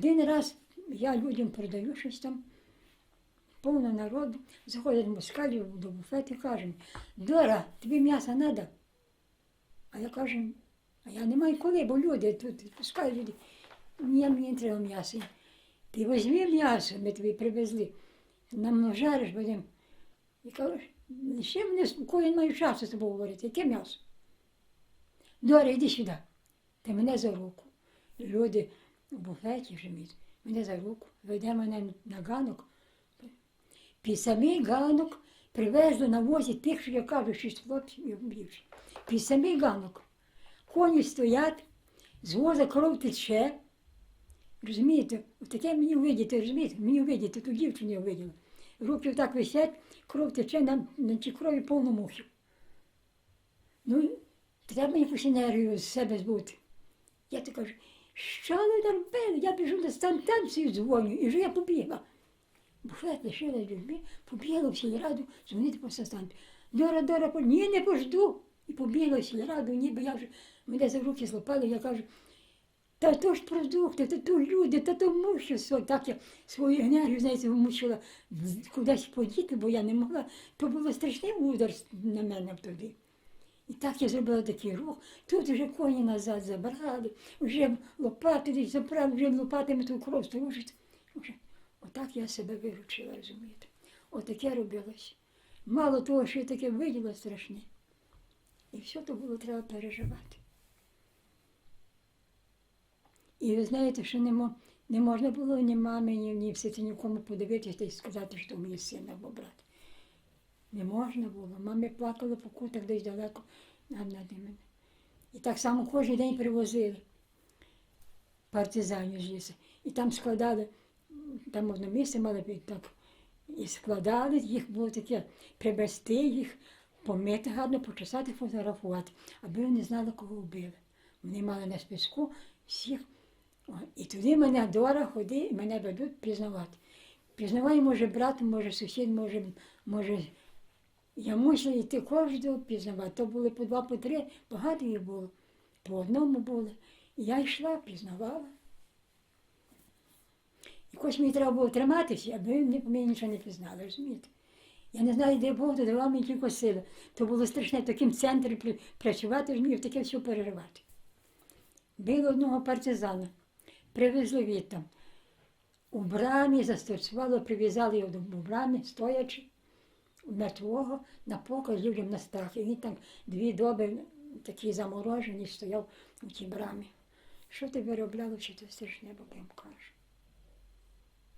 Один раз я людям продаю щось там, повно народу, заходять москалі до буфету і кажуть, Дора, тобі м'яса треба? А я кажу, а я не маю коли, бо люди тут відпускають люди. Ні, мені не треба м'яса. Ти візьми м'ясо, ми тобі привезли. Нам жариш будемо. І кажеш, ще мене коли не маю часу з тобою говорити, яке м'ясо? Дора, йди сюди. Ти мене за руку. Люди в буфеті вже мій, мене за руку, веде мене на ганок. Під самий ганок привезли на возі тих, що я кажу, шість хлопців і більше. Під самий ганок. Коні стоять, з воза кров тече. Розумієте, таке мені увидіти, розумієте, мені увидіти, ту дівчину я виділа. Руки так висять, кров тече, на, на цій крові повно мухів. Ну, треба якусь енергію з себе збути. Я так кажу, що ви там робили? Я біжу на станцію дзвоню, і вже я побігла. Буфет лишила людьми, побігла в сільраду, дзвонити по станцію. Дора, Дора, ні, не пожду. І побігла в сільраду, ніби я вже мене за руки злопали, я кажу, та то ж продукти, та то люди, та то мушу. Так я свою енергію, знаєте, мусила в- кудись подіти, бо я не могла. То було страшний удар на мене тоді. І так я зробила такий рух. Тут вже коні назад забрали, вже лопати десь забрали, вже лопатами ту кров стружить. Вже. Отак я себе виручила, розумієте. Отаке робилось. Мало того, що я таке виділа страшне. І все то було треба переживати. І ви знаєте, що не, мо- не можна було ні мамі, ні, ні все це нікому подивитися і сказати, що мені син або брат. Не можна було. Мами плакали по кутах десь далеко над мене. І так само кожен день привозили партизанів з лісу. І там складали, там одне місце мали бути так. І складали, їх було таке привезти їх, помити гарно, почесати, фотографувати, аби вони знали, кого вбили. Вони мали на списку всіх. О, І туди мене Дора ходи, мене ведуть пізнавати. Пізнавай, може, брат, може, сусід, може, може. Я мусила йти кожного пізнавати. То були по два, по три, багато їх було. По одному було. Я йшла, пізнавала. Якось мені треба було триматися, аби мені нічого не пізнали, розумієте? Я не знаю, де Бог додавав мені тільки сили. То було страшне в такому центрі пр- працювати, розумієте, таке все переживати. Били одного партизана, привезли від там. У брамі застосували, прив'язали його до брамі, стоячи, мертвого, на показ людям на страх. І він там дві доби такий заморожений стояв у тій брамі. Що ти виробляло, що це страшне, бо я вам кажу.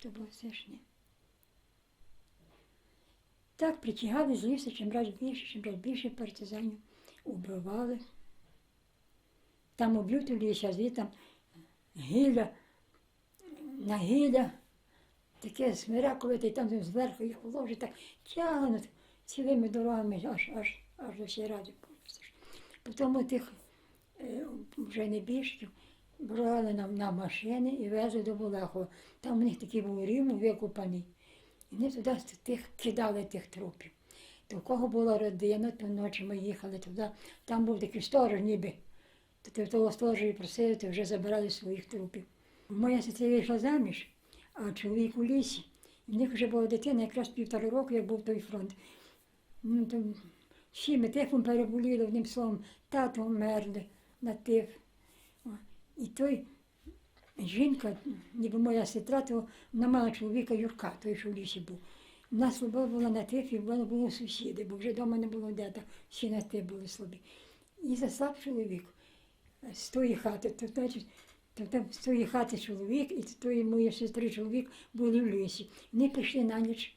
Це було страшне. Так притягали з лісу, чим раз більше, чим раз більше партизанів убивали. Там у а звідти гілля, на гілля, таке смиряковите, і там зверху їх положить, так тягнуть цілими дорогами аж, аж, аж до сільради. Потім тих е, вже небіжків брали нам на машини і везли до Болехова. Там у них такий був рівно викопаний. І вони туди тих кидали тих трупів. То кого була родина, то ночі ми їхали туди. Там був такий сторож ніби. То ти того сторожа і просили, то вже забирали своїх трупів. Моя сестра вийшла заміж, а чоловік у лісі. І в них вже була дитина, якраз півтора року, як був той фронт. Ну, то всі ми тифом переболіли, одним словом, тато вмерли на тиф. І той жінка, ніби моя сестра, то вона мала чоловіка Юрка, той, що в лісі був. У нас слаба була на тифі, воно було сусіди, бо вже вдома не було де, всі на тиф були слабі. І заслаб чоловік з тої хати, то значить, то там з тої хати чоловік і з тої моєї сестри чоловік були в лісі. Вони прийшли на ніч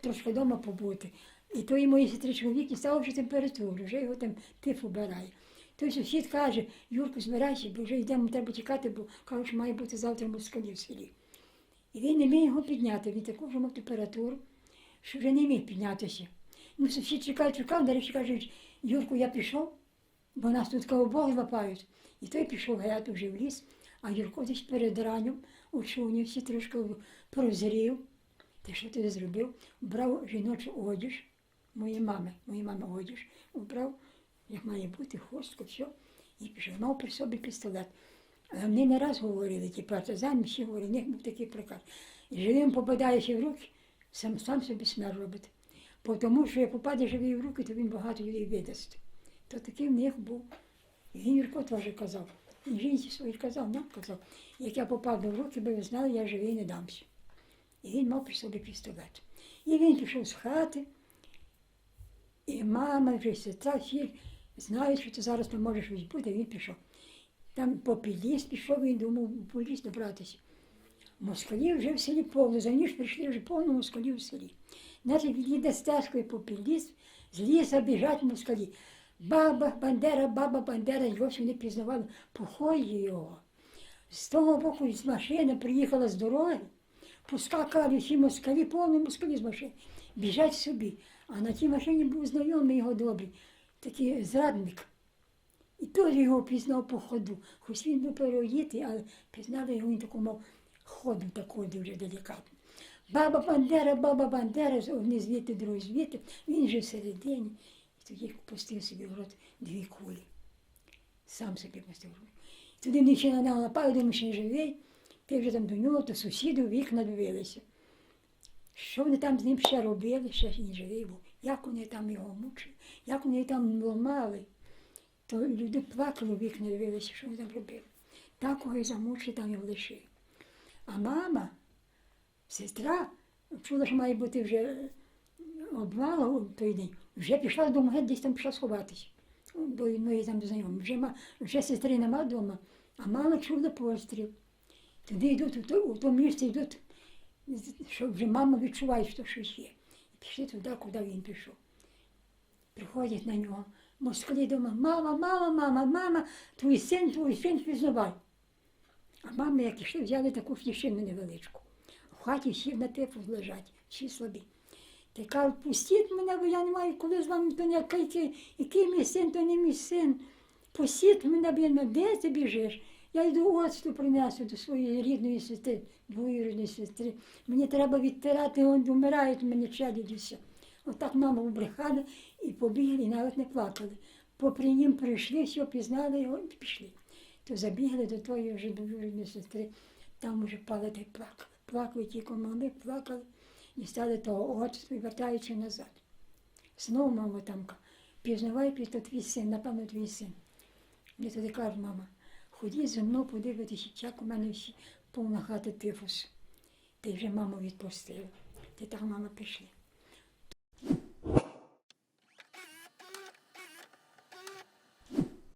трошки вдома побути. І тої моєї сестри чоловік дістав вже температуру, вже його там тиф убирає. Той сусід каже, Юрку, збирайся, бо вже йдемо, треба тікати, бо кажуть, має бути завтра москалі в селі. І він не міг його підняти, він таку вже мав температуру, що вже не міг піднятися. Ну, сусід чекав, чекав, нарешті каже, Юрку, я пішов, бо нас тут ковбоги лапають. І той пішов гаяти вже в ліс, а Юрко десь перед ранням всі трошки прозрів. Ти що ти зробив? Брав жіночу одіж, моєї мами, моєї мами одіж, убрав, як має бути, хустку, все, і пішов. Мав при собі пістолет. А вони не раз говорили, ті партизани, всі говорили, у них був такий приказ. Живим попадаючи в руки, сам, сам собі смерть робить. Тому що як попаде живий в руки, то він багато людей видасть. То такий в них був. Він Юрко теж казав. Він жінці своїй казав, нам казав, як я попаду в руки, би ви знали, я живий не дамся. І він мав при собі пістолет. І він пішов з хати, і мама, вже сестра, всі знають, що ти зараз не можеш щось бути, він пішов. Там попід ліс пішов, він думав по ліс добратися. Москалів вже в селі повно, за ніж прийшли вже повно москалів в селі. Значить, він їде стежкою попід ліс, з ліса біжать москалі. Баба Бандера, баба Бандера, його всі не пізнавали по ході його. З того боку з машини приїхала з дороги, поскакали всі москалі, повні москалі з машини, біжать собі. А на тій машині був знайомий його добрий, такий зрадник. І теж його пізнав по ходу. Хоч він був переодітий, але пізнали його, він таку мав ходу такого дуже делікатно. Баба Бандера, баба Бандера, одні звідти, другий звідти, він же всередині. Тоді пустив собі в рот дві кулі. Сам собі пустив в рот. Туди вони ще на нього напали, думаю, він живий. Ти вже там до нього, то сусіди вікна дивилися. Що вони там з ним ще робили, ще він живий був. Як вони там його мучили, як вони там ламали. То люди плакали в вікна дивилися, що вони там робили. Такого і замучили, там його лишили. А мама, сестра, чула, що має бути вже обвала той день, вже пішла до могили, десь там пішла сховатися. До одної там знайомої. Вже, вже сестри нема вдома, а мама чула постріл. Туди йдуть, у то, у то місце йдуть, що вже мама відчуває, що щось є. І пішли туди, куди він пішов. Приходять на нього. Москалі дома, мама, мама, мама, мама, твій син, твій син пізнавай. А мами, як ішли, взяли таку флішину невеличку. В хаті всі на тифу лежать, всі слабі. Та й кажуть, пустіть мене, бо я не маю коли з вами, то не який, який мій син, то не мій син. Пустіть мене, бо я не де ти біжиш? Я йду оцту принесу до своєї рідної сестри, двоюрідної сестри. Мені треба відтирати, он вмирають мені челюдіся. Отак мама обрехала і побігли, і навіть не плакали. Попри ним прийшли, все пізнали його і пішли. То забігли до тої вже двоюрідної сестри, там уже пали та й плакали. Плакали ті команди, плакали і стали того і вертаючи назад. Знову мама там пізнавай, пі- то твій син, напевно, твій син. Мені тоді каже мама, ходіть зі мною подивитися, як у мене ще повна хата тифус. Ти вже маму відпустила. Ти так, мама, пішли.